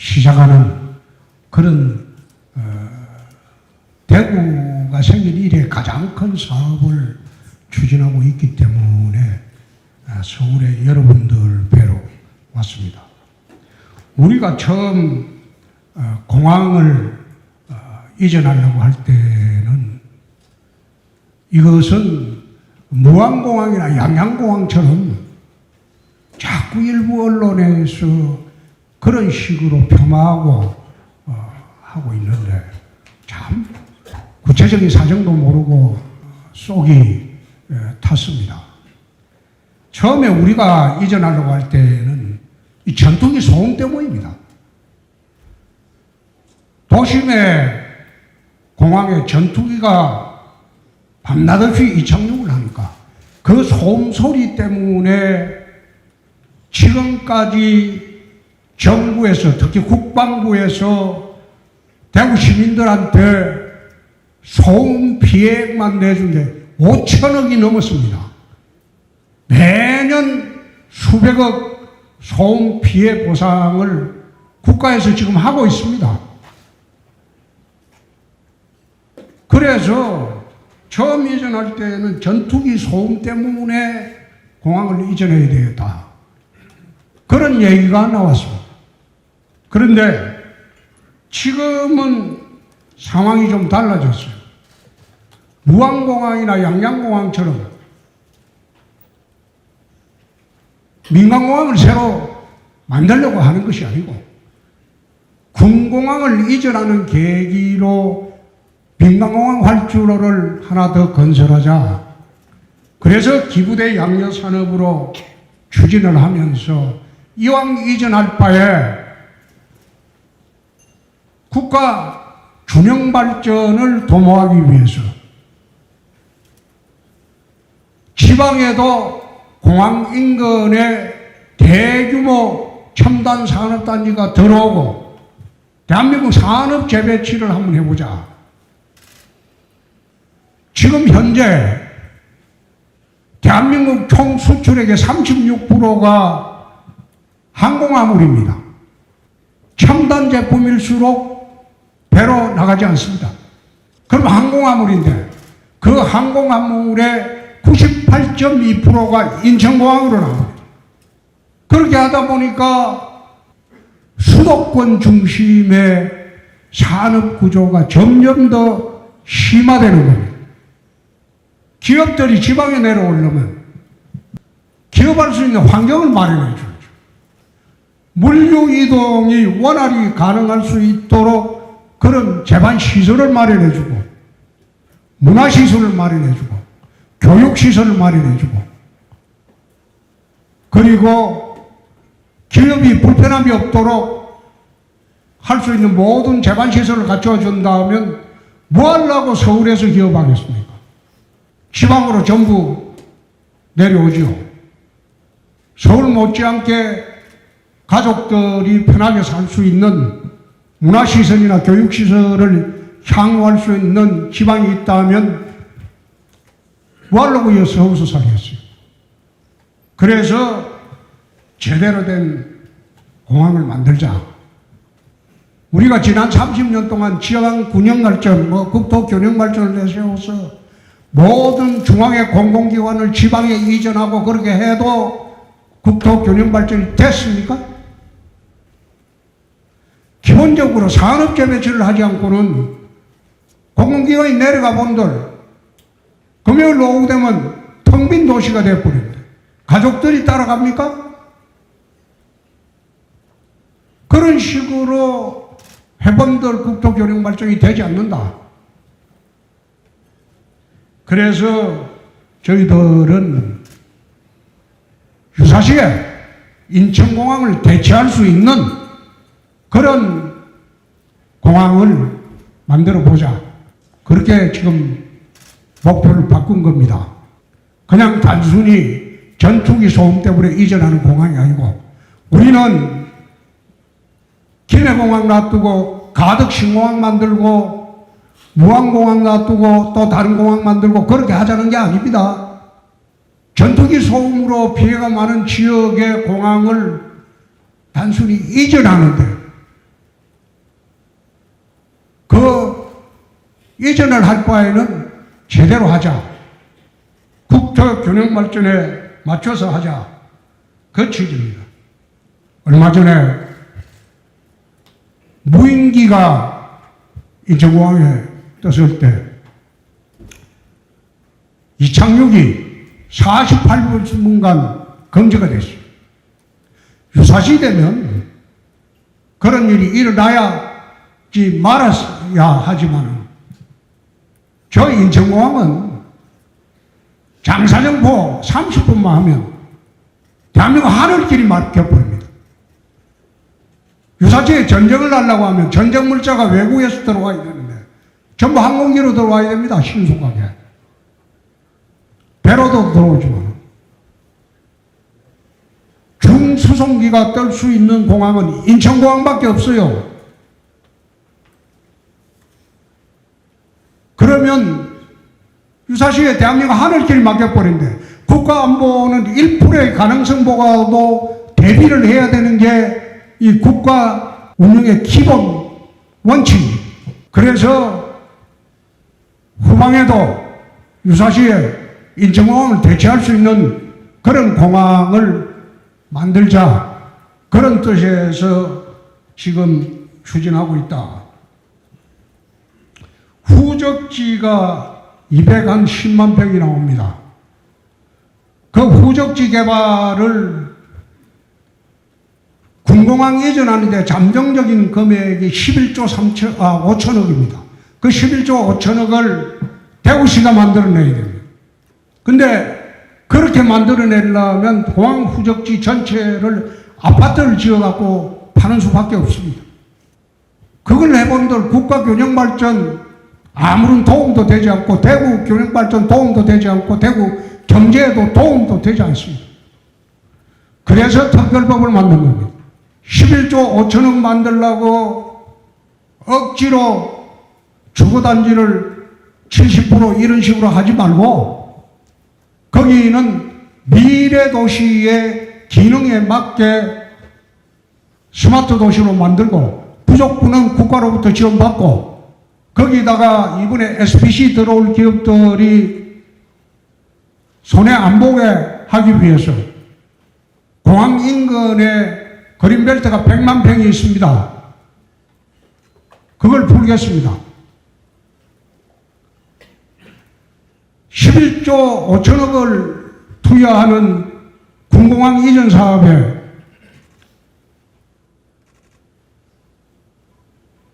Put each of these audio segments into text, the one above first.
시작하는 그런 어, 대구가 생긴 이래 가장 큰 사업을 추진하고 있기 때문에 아, 서울에 여러분들 뵈러 왔습니다. 우리가 처음 어, 공항을 어, 이전하려고 할 때는 이것은 무안공항이나 양양공항처럼 자꾸 일부 언론에서 그런 식으로 폄하하고 어, 하고 있는데 참 구체적인 사정도 모르고 어, 쏙이 에, 탔습니다. 처음에 우리가 이전하려고 할 때는 이 전투기 소음 때문입니다. 도심에 공항에 전투기가 밤낮 없이 이착륙을 하니까 그 소음 소리 때문에 지금까지 정부에서 특히 국방부에서 대구 시민들한테 소음 피해만 내준 게 5천억이 넘었습니다. 매년 수백억 소음 피해 보상을 국가에서 지금 하고 있습니다. 그래서 처음 이전할 때는 전투기 소음 때문에 공항을 이전해야 되겠다. 그런 얘기가 나왔습니다. 그런데 지금은 상황이 좀 달라졌어요. 무안공항이나 양양공항처럼 민간공항을 새로 만들려고 하는 것이 아니고 군공항을 이전하는 계기로 민간공항 활주로를 하나 더 건설하자. 그래서 기부대 양려산업으로 추진을 하면서 이왕 이전할 바에 국가 균형 발전을 도모하기 위해서 지방에도 공항 인근에 대규모 첨단 산업단지가 들어오고 대한민국 산업 재배치를 한번 해보자. 지금 현재 대한민국 총 수출액의 36%가 항공화물입니다. 첨단 제품일수록 나가지 않습니다. 그럼 항공화물인데 그 항공화물의 98.2%가 인천공항으로 나옵니다. 그렇게 하다 보니까 수도권 중심의 산업 구조가 점점 더 심화되는 겁니다. 기업들이 지방에 내려오려면 기업할 수 있는 환경을 마련해 줘야죠. 물류 이동이 원활히 가능할 수 있도록 그런 재반 시설을 마련해 주고 문화 시설을 마련해 주고 교육 시설을 마련해 주고 그리고 기업이 불편함이 없도록 할 수 있는 모든 재반 시설을 갖춰 준다면 뭐 하려고 서울에서 기업하겠습니까? 지방으로 전부 내려오지요. 서울 못지않게 가족들이 편하게 살 수 있는 문화시설이나 교육시설을 향유할 수 있는 지방이 있다면 뭐 하려고 이 서울서 살겠어요. 그래서 제대로 된 공항을 만들자. 우리가 지난 30년 동안 지방 균형 발전, 뭐 국토 균형 발전을 내세워서 모든 중앙의 공공기관을 지방에 이전하고 그렇게 해도 국토 균형 발전이 됐습니까? 기본적으로 산업 재 배치를 하지 않고는 공공기관이 내려가 본들 금요일 오후 되면 텅 빈 도시가 돼버립니다. 가족들이 따라갑니까? 그런 식으로 해본들 국토 균형 발전이 되지 않는다. 그래서 저희들은 유사시에 인천공항을 대체할 수 있는 그런 공항을 만들어 보자. 그렇게 지금 목표를 바꾼 겁니다. 그냥 단순히 전투기 소음 때문에 이전하는 공항이 아니고 우리는 김해공항 놔두고 가덕 신공항 만들고 무안공항 놔두고 또 다른 공항 만들고 그렇게 하자는 게 아닙니다. 전투기 소음으로 피해가 많은 지역의 공항을 단순히 이전하는데 그 이전을 할 바에는 제대로 하자. 국토 균형 발전에 맞춰서 하자. 그 취지입니다. 얼마 전에 무인기가 인천공항에 떴을 때 이착륙이 48분간 금지가 됐어요. 유사시 되면 그런 일이 일어나야지 말았어야 하지만 저 인천공항은 장사정포 30분만 하면 대한민국 하늘길이 막혀버립니다. 유사시에 전쟁을 하려고 하면 전쟁 물자가 외국에서 들어와야 되는데 전부 항공기로 들어와야 됩니다. 신속하게. 배로도 들어오지만 중수송기가 뜰수 있는 공항은 인천공항밖에 없어요. 그러면 유사시에 대한민국 하늘길 막혀버린데 국가안보는 1%의 가능성 보고도 대비를 해야 되는 게 이 국가 운영의 기본 원칙입니다. 그래서 후방에도 유사시에 인천공항을 대체할 수 있는 그런 공항을 만들자 그런 뜻에서 지금 추진하고 있다. 후적지가 210만 평이 나옵니다. 그 후적지 개발을 군공항 이전하는데 잠정적인 금액이 11조 3천, 아, 5천억입니다. 그 11조 5천억을 대구시가 만들어내야 됩니다. 근데 그렇게 만들어내려면 공항 후적지 전체를 아파트를 지어갖고 파는 수밖에 없습니다. 그걸 해본들 국가균형발전 아무런 도움도 되지 않고 대구 균형발전 도움도 되지 않고 대구 경제에도 도움도 되지 않습니다. 그래서 특별법을 만든 겁니다. 11조 5천억 만들라고 억지로 주거단지를 70% 이런 식으로 하지 말고 거기는 미래 도시의 기능에 맞게 스마트 도시로 만들고 부족분은 국가로부터 지원받고 거기다가 이번에 SPC 들어올 기업들이 손해 안 보게 하기 위해서 공항 인근에 그린벨트가 100만 평이 있습니다. 그걸 풀겠습니다. 11조 5천억을 투여하는 군공항 이전 사업에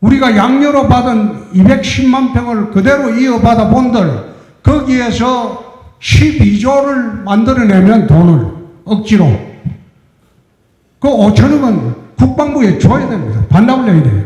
우리가 양료로 받은 210만 평을 그대로 이어받아 본들 거기에서 12조를 만들어내면 돈을 억지로 그 5천억은 국방부에 줘야 됩니다. 반납을 해야 돼요.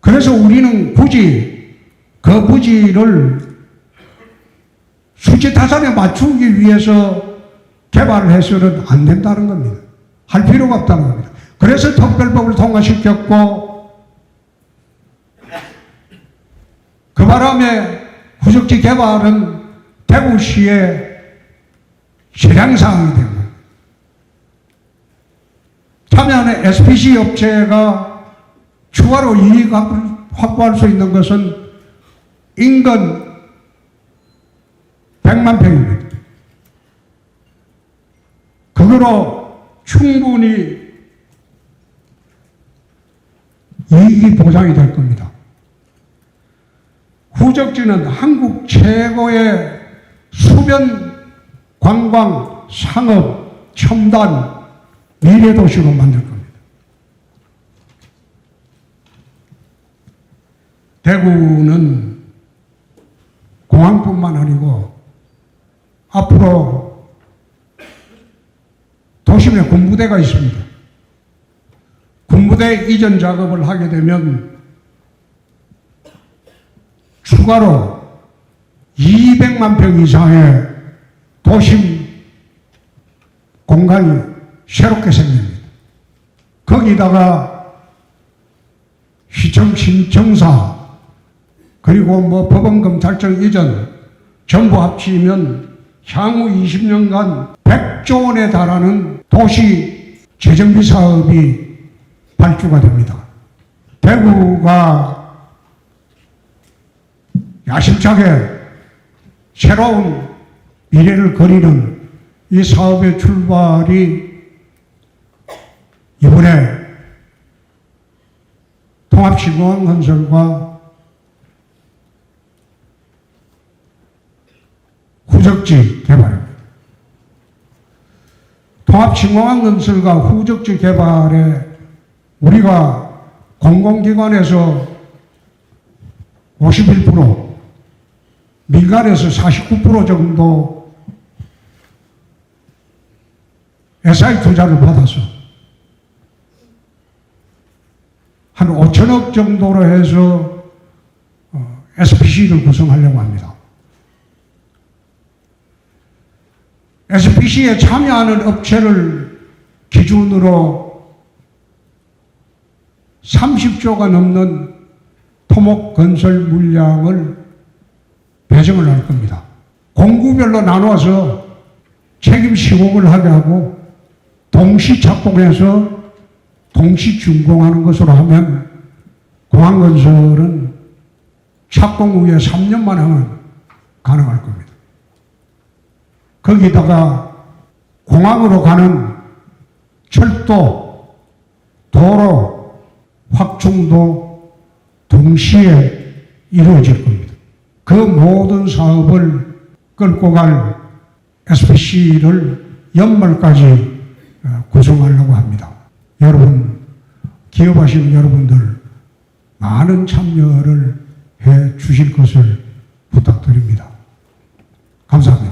그래서 우리는 굳이 그 부지를 수지 타산에 맞추기 위해서 개발을 해서는 안 된다는 겁니다. 할 필요가 없다는 겁니다. 그래서 특별법을 통과시켰고 그 바람에 후적지 개발은 대구시의 실행사항이 된 거예요. 참여하는 SPC 업체가 추가로 이익 확보할 수 있는 것은 인근 100만 평입니다. 그거로 충분히 이익이 보장이 될 겁니다. 후적지는 한국 최고의 수변 관광 상업 첨단 미래 도시로 만들 겁니다. 대구는 공항뿐만 아니고 앞으로 도심에 군부대가 있습니다. 군부대 이전 작업을 하게 되면 추가로 200만 평 이상의 도심 공간이 새롭게 생깁니다. 거기다가 시청 신청사 그리고 뭐 법원 검찰청 이전 전부 합치면 향후 20년간 100조 원에 달하는 도시 재정비 사업이 발주가 됩니다. 대구가 야심차게 새로운 미래를 그리는 이 사업의 출발이 이번에 통합신공항 건설과 후적지 개발입니다. 통합신공항 건설과 후적지 개발에 우리가 공공기관에서 51%, 민간에서 49% 정도 SI 투자를 받아서 한 5천억 정도로 해서 어, SPC를 구성하려고 합니다. SPC에 참여하는 업체를 기준으로 30조가 넘는 토목 건설 물량을 배정을 할 겁니다. 공구별로 나눠서 책임 시공을 하게 하고 동시 착공해서 동시 준공하는 것으로 하면 공항 건설은 착공 후에 3년만 하면 가능할 겁니다. 거기다가 공항으로 가는 철도, 도로, 확충도 동시에 이루어질 겁니다. 그 모든 사업을 끌고 갈 SPC를 연말까지 어, 구성하려고 합니다. 여러분, 기업하시는 여러분들 많은 참여를 해 주실 것을 부탁드립니다. 감사합니다.